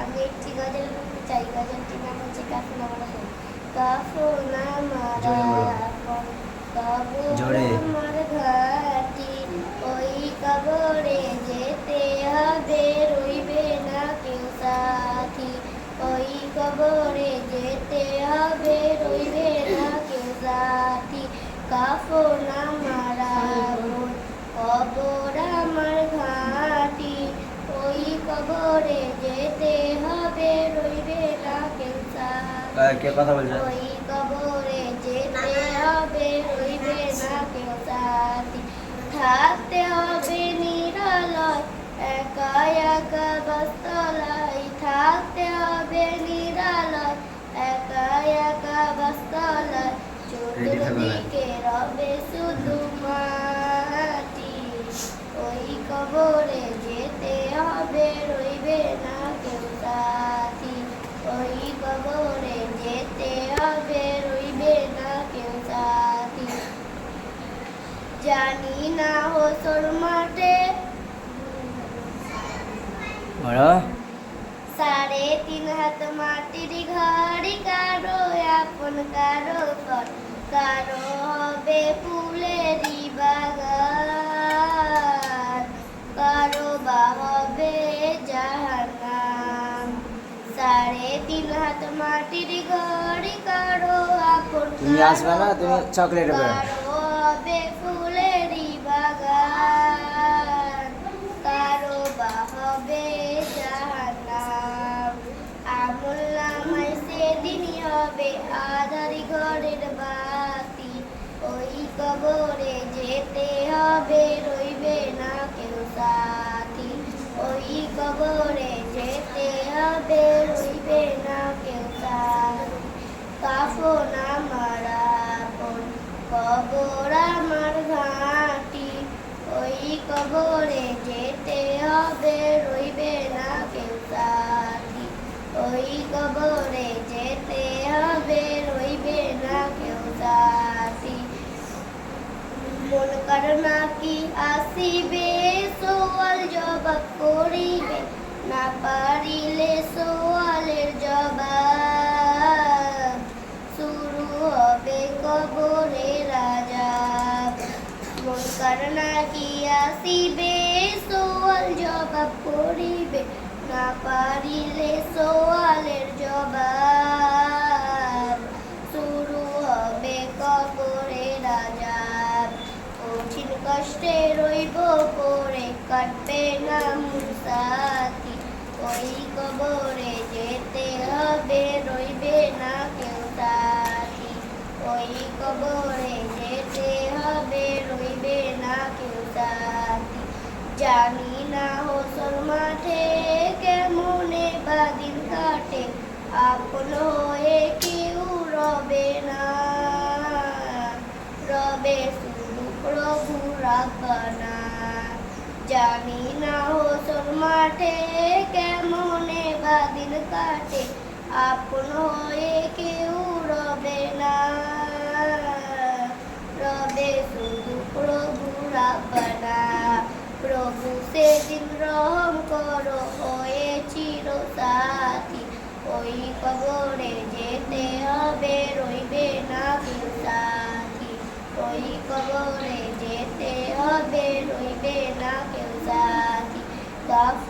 আমি একটি গজল চাই। নাম হচ্ছে কাফন আপন কাফন আমার জোরে। আমার ঘাটি। ওই কবরে যেতে হবে রইবে না কেউ সাথী। ওই কবরে যেতে হবে রইবে না কেউ সাথী। কাফন আপন কবর আমার ঘাটি। ওই কবরে কে কথা বলছে? কবরে যেতে হবে রইবে না কেউ সাথী। থাকতে হবে নিরালয় একা একা বস্তলায়। থাকতে হবে নিরালয় একা একা বস্তলায়। চতুর্দিকে রবে শুধু জানি না হোসর মাঠে। বলো। সাড়ে তিন হাত মাটির ঘড়ি কারও আপন কারও ঘর কারও হবে ফুলেরই বাগান কারও বা হবে জাহান্নাম সাড়ে তিন হাত মাটির ঘড়ি কারও আপন তুমি আসবে না? তুমি চকলেট সাথী ওই কবরে যেতে হবে, রইবে না কেউ সাথী কাফন আমার আপন, কবর আমার ঘাটি। ওই কবরে যেতে হবে, রইবে না কর নাকি আসিবে, সোয়াল জবাব করিবে। না পারিলে সোয়ালের জবাব শুরু হবে কবরে রাজা। মন কর নাকি আসিবে, সোয়াল জবাব করিবে। কষ্টে রইব, পরে কাটবে না মুসাতি ওই কবরে যেতে হবে, রইবে না কেউ সাথী ওই কবরে যেতে হবে, রইবে না কেউ সাথী জানি না হোসল মাঠে কেমনে বাদিন কাটে, আপন হয়ে কেউ রবে না। রবে প্রভু রাখনা জানি না হোসল মাঠে কেমনে বাদিন কাটে, আপন হয়ে কেউ রবে না। রবে শুধু প্রভু রাখনা প্রভু সেদিন রহম করো। কবরে